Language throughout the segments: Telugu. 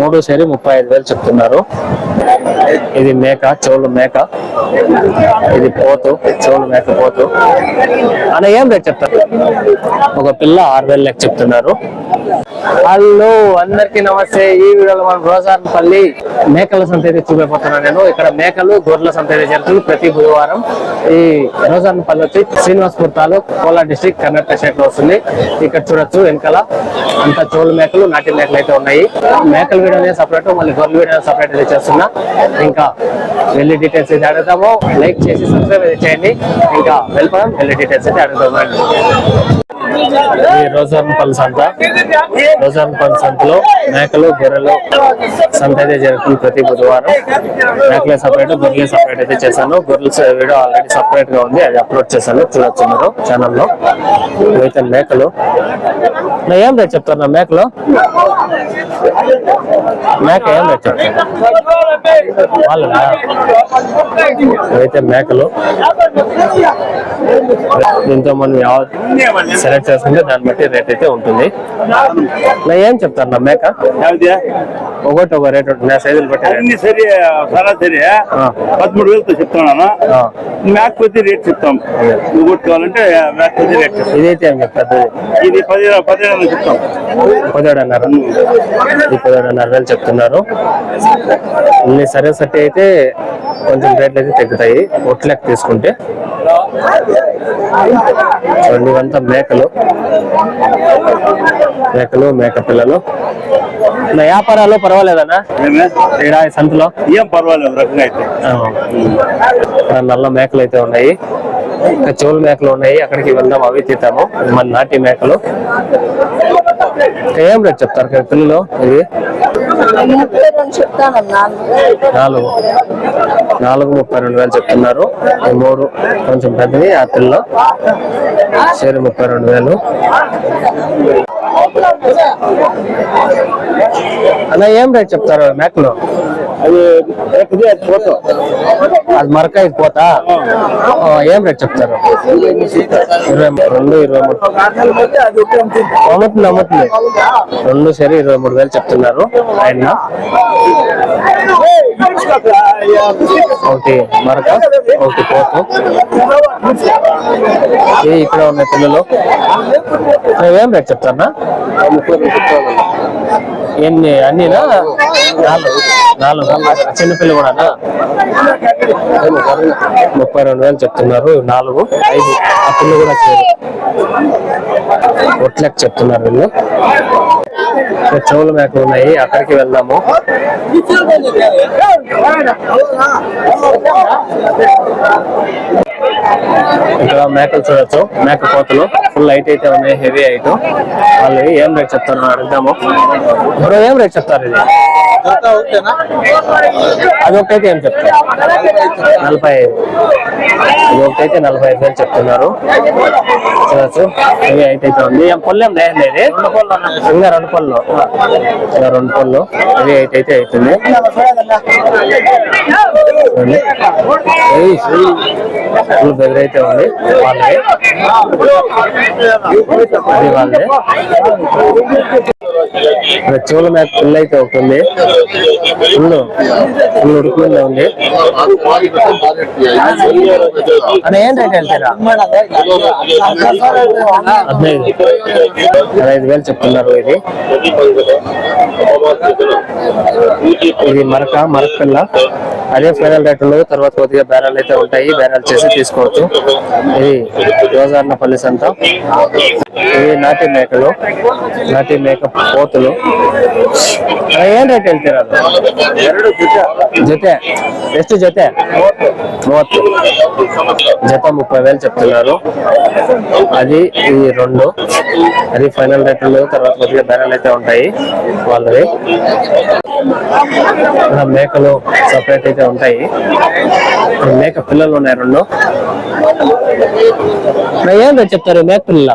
మూడు సరి ముప్పై ఐదు వేలు చెప్తున్నారు. ఇది మేక చోళ్ళు మేక. ఇది పోతు చోళ్ళు మేక పోతు. అని ఏం రేట్ చెప్తారు? ఒక పిల్ల ఆరు వేలు లెక్క చెప్తున్నారు. హలో అందరికి నమస్తే. ఈ వీడియోలో మనం రోజార్పల్లి మేకల సంత అయితే చూపిపోతున్నాను నేను. ఇక్కడ మేకలు గొర్రెల సంత అయితే జరుగుతుంది ప్రతి బుధవారం. ఈ రోజార్పల్లి వచ్చి శ్రీనివాస్పూర్ తాలూక్ కోలా డిస్ట్రిక్ట్ కర్ణాటక స్టేట్లో వస్తుంది. ఇక్కడ చూడొచ్చు వెనకాల అంతా చోళ్ళు మేకలు నాటి మేకలు అయితే ఉన్నాయి. మేకల వీడియో సపరేట్ మళ్ళీ గొర్రెల వీడియో సపరేట్ అయితే చేస్తున్నా. ఇంకా వెళ్ళి డీటెయిల్స్ అయితే అడుగుతాము లైక్ చేసి సబ్స్క్రైబ్ అయితే చేయండి. ఇంకా వెళ్ళిపోదాం వెళ్ళి డీటెయిల్స్ అయితే అడుగుతాము ఈ రోజార్పల్లి సంత. రోజార్పల్లి సంతలో మేకలు గొర్రెలు సంత అయితే జరుగుతుంది ప్రతి బుధవారం. మేకలే సపరేట్ గొర్రెలు సపరేట్ అయితే చేశాను. గొర్రెలు వీడియో ఆల్రెడీ సపరేట్గా ఉంది అది అప్లోడ్ చేశాను. చూడొచ్చు మీరు ఛానల్లో ఇవైతే మేకలు. ఏం రేట్ చెప్తారు నా మేకలు? మేక ఏం రేట్ చెప్తారు? వాళ్ళనా? ఇవైతే మేకలు. దీంతో మనం సెలెక్ట్ సెలెక్ట్ చేసుకుంటే దాన్ని బట్టి రేట్ అయితే ఉంటుంది. ఏం చెప్తారు నా మేక? ఒకటి ఒక రేట్ ఉంటుంది. నా సైజులు బట్టి సరే సరాసరి పదమూడు వేలతో చెప్తున్నాను? మేక కొద్ది రేట్ చెప్తాం. ఒకటి కావాలంటే మేక కొద్ది రేట్ చెప్తాం. ఇదైతే ఏం చెప్తారు ఇది పదిహేడు పదిహేడు చెప్తాం. పదిహేడున్నర. పదిహేడున్నర వేలు చెప్తున్నారు. సరే సరే అయితే కొంచెం రేట్లు అయితే తగ్గుతాయి. ఒట్లెక్ తీసుకుంటే. చూడండి ఇవంతా మేకలు. మేకలు మేక పిల్లలు. నా వ్యాపారాలు పర్వాలేదన్నా? ఇక్కడ సంతలో? ఏం పర్వాలేదు రకంగా అయితే. నల్ల మేకలు అయితే ఉన్నాయి. చెవులు మేకలు ఉన్నాయి. అక్కడికి వెళ్దాం అవి తీద్దాము. మన నాటి మేకలు. ఏం రేట్ చెప్తారు పిల్లలు? ఇది? ముప్పై రెండు నాలుగు. నాలుగు ముప్పై రెండు వేలు చెప్తున్నారు. ఈ మూడు కొంచెం పెద్దవి ఆ పిల్లలు షేరు ముప్పై రెండు వేలు. అన్న ఏం రేట్ చెప్తారు మేకలో? అది అది పోతాం అది మరక ఇది పోతా ఏం రేట్ చెప్తారు? ఇరవై రెండు ఇరవై మూడు. అమ్ముతుంది అమ్ముతుంది రెండు సరి ఇరవై మూడు వేలు చెప్తున్నారు. ఆయన ఒకటి మరక? ఒకటి పోతు. ఇది ఇక్కడ ఉన్న పిల్లలు? ఏం రేట్ చెప్తారా ఎన్ని అన్నీనా? నాలుగు. నాలుగు చిన్నపిల్ల కూడానా? ముప్పై రెండు వేలు చెప్తున్నారు. నాలుగు ఐదు. ఆ పిల్ల కూడా చేరు చెప్తున్నారు వీళ్ళు. చెవులు మేకలు ఉన్నాయి. అక్కడికి వెళ్దాము. ఇక్కడ మేకలు చూడొచ్చు. మేక కోతలు. ఫుల్ లైట్ అయితే ఉన్నాయి. హెవీ హైట్ వాళ్ళు ఏం రేట్ చెప్తారు అడుగుదాము. ఇప్పుడు ఏం రేట్ చెప్తారు ఇది? అది ఒకటైతే ఏం చెప్తారు? నలభై ఐదు. ఇది ఒకటైతే నలభై ఐదు వేలు చెప్తున్నారు. చూడొచ్చు. హెవీ అయితే ఉంది. ఏం పళ్ళు ఏం లేదు ఇది? ఇంకా రెండు పళ్ళు. ఇంకా రెండు పళ్ళు. హెవీ హైట్ అయితే అవుతుంది. ఫుల్ ఉంది. వాళ్ళది. అది వాళ్ళది. ఇక్కడ చెవుల మీద పిల్ల అయితే ఉంది. ఫుల్ ఫుల్ ఉడుకులో ఉంది. పదహైదు వేలు చెప్తున్నారు ఇది. ఇది మరక మరక పిల్ల అదే ఫైనల్ రేట్ ఉండదు తర్వాత కొద్దిగా బేరాలు అయితే ఉంటాయి. బేరాలు చేసి చూసుకోవచ్చు ఇది రోజార్నపల్లి సంత. ఇవి నాటి మేకలు. నాటి మేక పోతులు. ఏం రేట్ వెళ్తారు జతే. ఎస్ట్ ಜೊತೆ? జత ముప్పై వేలు చెప్తున్నారు. అది ఈ రెండు. అది ఫైనల్ రేట్ తర్వాత కొద్దిగా ధరలు అయితే ఉంటాయి వాళ్ళవి. మేకలు సపరేట్ అయితే ఉంటాయి. మేక పిల్లలు ఉన్నాయి రెండు. ఏం రేట్ చెప్తారు మేక పిల్లల?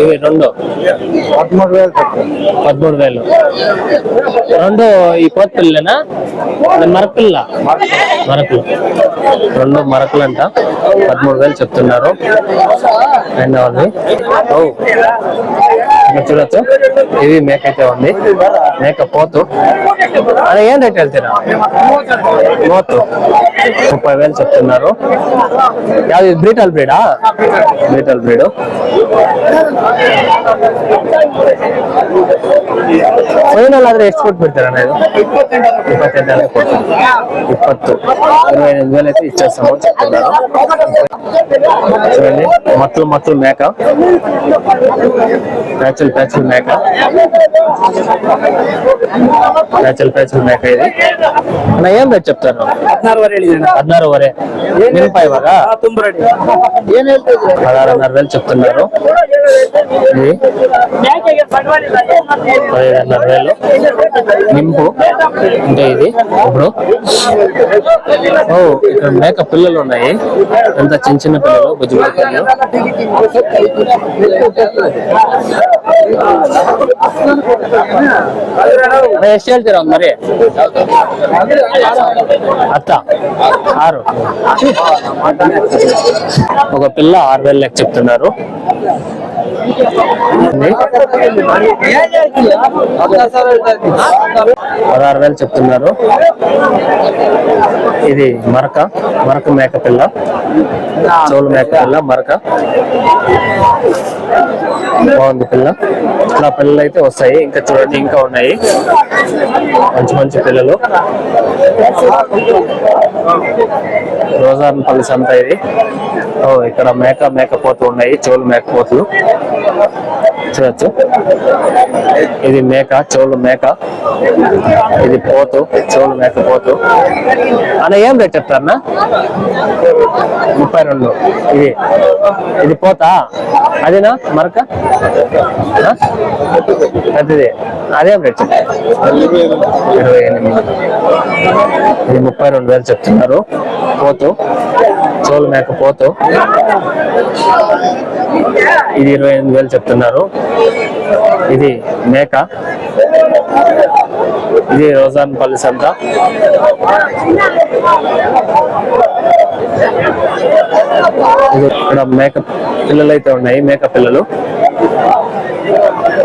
ఇవి రెండు. పదమూడు వేలు పదమూడు వేలు. రెండు ఈ కోతి పిల్లనా మరపిల్ల మరకులు. రెండు మరకులు అంట పదమూడు వేలు చెప్తున్నారు. అండ్ ఓ. ఇక్కడ చూడొచ్చు ఇది మేక అయితే ఉంది మేక పోతు అదే ఏం రేట్ వెళ్తారా పోతు ముప్పై వేలు చెప్తున్నారు యాది బ్రీటల్ బ్రీడా బ్రీటల్ బ్రీడ్ ಫೈನಲ್ ಆದ್ರೆ ಎಷ್ಟು ಕೊಟ್ಟು ಬಿಡ್ತಾರ ಇದು ಇಪ್ಪತ್ತೆಂಟು ಇಪ್ಪತ್ತು ఇరవై ఎనిమిది వేలు అయితే ఇచ్చేస్తాము చెప్తున్నారు చూడండి మత్తు మత్తు మేక ప్యాచుల్ ప్యాచుల్ మేక ప్యాచుల్ ప్యాచుల్ మేక ఇది నా ఏం రేట్ చెప్తారు ಹದಿನಾರು ವರೆ ನಿಲ್ಪ ಇವಾಗ పదహారున్నర వేలు చెప్తున్నారు ఇది పదిహేనున్నర వేలు నింపు అంటే ఇది ఇప్పుడు ఓ ఇక్కడ మేక పిల్లలు ఉన్నాయి ఎంత చిన్న చిన్న పిల్లలు బుజ్జి బుజ్జి పిల్లలు ಅಣ್ಣ, ಎಷ್ಟು ಹೇಳ್ತೀರಾ ಒಂದ್ ಮರಿ అత్త ఆరు ఒక పిల్ల ఆరు వేలు లెక్క చెప్తున్నారు పదహారు వేలు చెప్తున్నారు. ఇది మరక మరక మేక పిల్ల. చోలు మేక పిల్ల మరక. బాగుంది పిల్ల. ఇట్లా పిల్లలు అయితే వస్తాయి ఇంకా చూడండి ఇంకా ఉన్నాయి. మంచి మంచి పిల్లలు. రోజారపల్లి సంత ఇది. ఓ ఇక్కడ మేక మేకపోతు ఉన్నాయి చోలు మేకపోతులు చూడొచ్చు. ఇది మేక చోళ్ళు మేక. ఇది పోతు చోళ్ళు మేక పోతు. అన్న ఏం రేట్ చెప్తారన్నా? ముప్పై రెండు. ఇది ఇది పోతా? అదేనా? మరక? పెద్దది. అదేం రేట్ ఇరవై ఎనిమిది. ఇది ముప్పై రెండు వేలు చెప్తున్నారు. పోతు. చోళ్ళు మేక పోతు. ఇది ఇరవై ఎనిమిది వేలు చెప్తున్నారు. ఇది మేక. ఇది రోజాన్పల్లి సంత. ఇది ఇక్కడ మేక పిల్లలు అయితే ఉన్నాయి మేక పిల్లలు.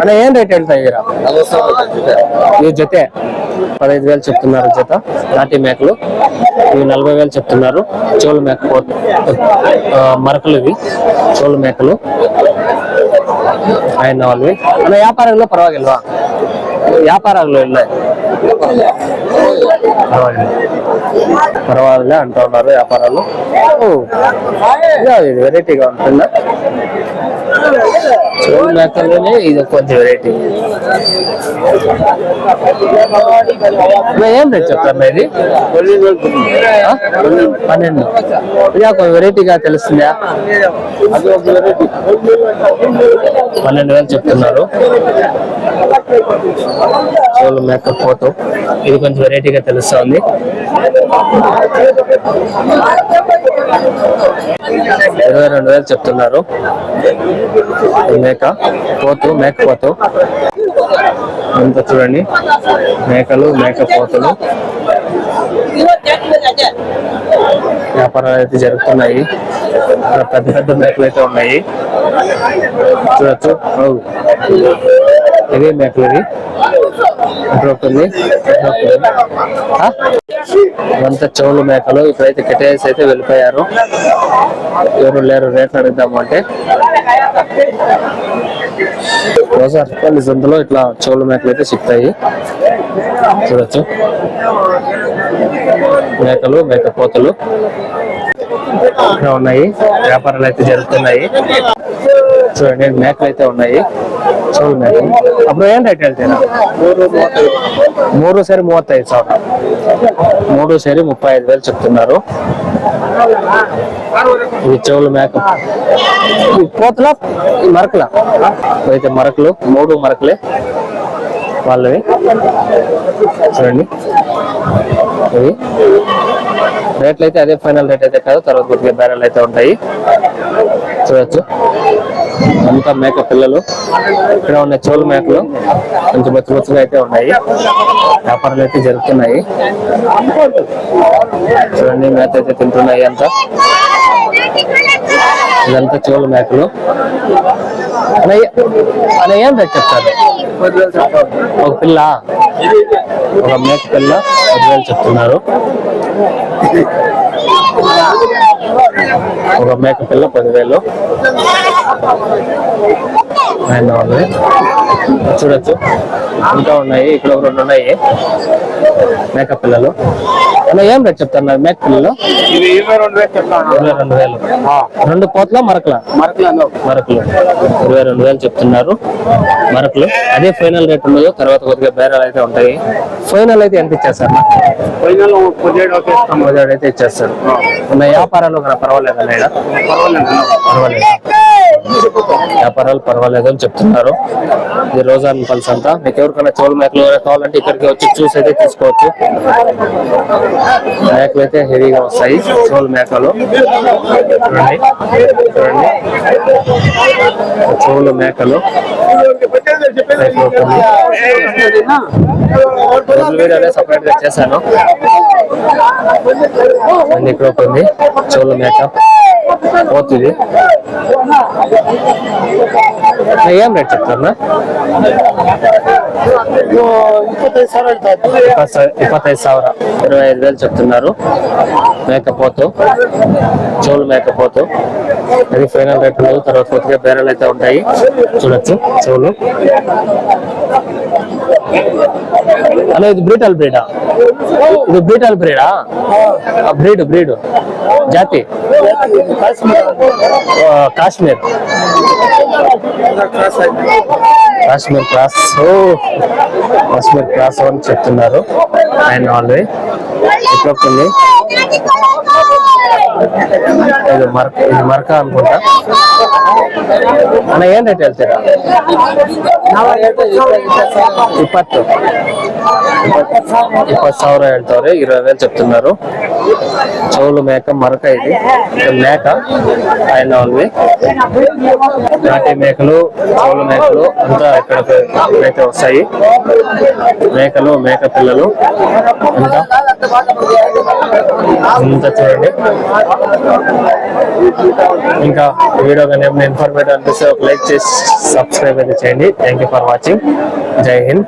అన్న ఏం రేట్ వెళ్తాయి ఇరా ఈ జతే. పదహైదు వేలు చెప్తున్నారు జత. నాటి మేకలు. ఇవి నలభై వేలు చెప్తున్నారు. చోలు మేక మరకలు ఇవి. చోలు మేకలు. ఆయన వాళ్ళవి. అన్న వ్యాపారంలో పర్వాగిల్వా వ్యాపారాలు వెళ్ళాయి పర్వాలే అంటూ ఉన్నారు వ్యాపారాలు. ఓ, ఇది వెరైటీగా ఉంటుందా? చోలు మేకల్లోనే ఇది కొద్ది వెరైటీ ఏం రేట్ చెప్తారు ఇది పన్నెండు. ఇది ఒక వెరైటీగా తెలుస్తుందా? పన్నెండు వేలు చెప్తున్నారు. చోలు మేకప్ ఫోటో ఇది కొంచెం వెరైటీగా తెలుస్తుంది. ఇరవై రెండు వేలు చెప్తున్నారు. ఈ మేక పోతు మేక పోతు అంత చూడండి. మేకలు మేక పోతులు వ్యాపారాలు అయితే జరుగుతున్నాయి. ఇక్కడ పెద్ద పెద్ద మేకలు అయితే ఉన్నాయి. చూడొచ్చు. ఓ. ఇదే మేకలు ఇది ఇక్కడ ఒకటి ఉంది, చెవులు మేకలు. ఇక్కడైతే కెటేసి అయితే వెళ్ళిపోయారు. ఎవరు లేరు రేట్లు అడుగుదాము అంటే. రోజు సంతలో ఇట్లా చెవులు మేకలు అయితే చిక్తాయి చూడొచ్చు. మేకలు మేకపోతలు ఇక్కడ ఉన్నాయి. వ్యాపారాలు అయితే జరుగుతున్నాయి. చూడండి మేకలు అయితే ఉన్నాయి. చౌడు మేకలు. అప్పుడు ఏం రేట్ వెళ్తాయి మూడు సరి మూవతైదు సార్. మూడు సరి ముప్పై ఐదు వేలు చెప్తున్నారు. ఇది చెవులు మేక. పోతుల? మరకల? అయితే మరకలు. మూడు మరకలే. వాళ్ళవి. చూడండి. ఇవి. రేట్లు అయితే అదే ఫైనల్ రేట్ అయితే కాదు తర్వాత కొద్దిగా బ్యారెల్ అయితే ఉంటాయి. చూడొచ్చు. అంతా మేక పిల్లలు. ఇక్కడ ఉన్న చెవులు మేకలు కొంచెం బొచ్చు బొచ్చుగా అయితే ఉన్నాయి. వ్యాపారాలు అయితే జరుగుతున్నాయి. చూడండి మేత అయితే తింటున్నాయి అంతా. ఇదంతా చెవుల మేకలు. అనయ్య అన్నయ్య ఏం చెప్తారు. ఒక పిల్ల ఒక మేక పిల్ల పదివేలు చెప్తున్నారు. ఒక మేక పిల్ల పదివేలు. అండ్ ఉంది చూడొచ్చు. ఇంకా ఉన్నాయి. ఇక్కడ ఒక రెండు ఉన్నాయి. మేక పిల్లలు. అన్న ఏం రేట్ చెప్తారు మేక పిల్లలు? ఇది ఇరవై రెండు వేలు చెప్తాను ఇరవై రెండు వేలు. రెండు పోట్ల మరకల? మరకలు మరకలు. ఇరవై రెండు వేలు చెప్తున్నారు. మరకలు. అదే ఫైనల్ రేట్ ఉండదు తర్వాత కొద్దిగా బేరాలు అయితే ఉంటాయి. ఫైనల్ అయితే ఎంత ఇచ్చేస్తారు? ఫైనల్ పదిహేడు అయితే ఇచ్చేస్తారు. ఉన్న వ్యాపారాలు కూడా పర్వాలేదు అన్న పర్వాలేదు పర్వాలేదు. వ్యాపారాలు పర్వాలేదు అని చెప్తున్నారు. ఇది రోజా పల్స్ అంతా. మీకు ఎవరికైనా చెవుల మేకలు ఎవరైనా కావాలంటే ఇక్కడికి వచ్చి చూసి అయితే తీసుకోవచ్చు. మేకలు అయితే హెవీగా వస్తాయి. చెవుల మేకలు. చూడండి. చూడండి. చెవుల మేకలు. సపరేట్గా చేశాను. అండ్ ఇక్కడ ఒకటి ఉంది. చోళ్ళ మేకప్. పోతుంది. ఏం రేట్ చెప్తారా ఇప్పత్తైదు సవర. ఇరవై ఐదు వేలు చెప్తున్నారు. మేకపోతు చెవులు మేకపోతు అది ఫైనల్ రేట్ తర్వాత కొద్దిగా బేరలు అయితే ఉంటాయి. చూడొచ్చు. చోళ్ళు అలా ఇది బ్రీటల్ బ్రీడా ఇది బ్రీటల్ బ్రీడా బ్రీడ్ బ్రీడ్ జాతి? కాశ్మీర్. కాశ్మీర్ క్రాస్. కాశ్మీర్ క్రాస్ అని చెప్తున్నారు. అండ్ ఆల్వే ఎట్లా ఇది మరక ఇది మరక అనుకుంటా. అన్న ఏం రేట్ వెళ్తారా ఇప్పట్టు. ఇప్పటి సవర వెళ్తారు ఇరవై వేలు చెప్తున్నారు. చౌలు మేక మరక ఇది. మేక. ఆయన వాళ్ళవి నాటి మేకలు చౌలు మేకలు అంతా ఇక్కడ మేక వస్తాయి. మేకలు మేక పిల్లలు. అంతా. అంతా చూడండి. ఇంకా వీడియో కానీ ఏమైనా ఇన్ఫర్మేటివ్ అనిపిస్తే ఒక లైక్ చేసి సబ్స్క్రైబ్ అయితే చేయండి. థ్యాంక్ యూ ఫర్ వాచింగ్ జై హింద్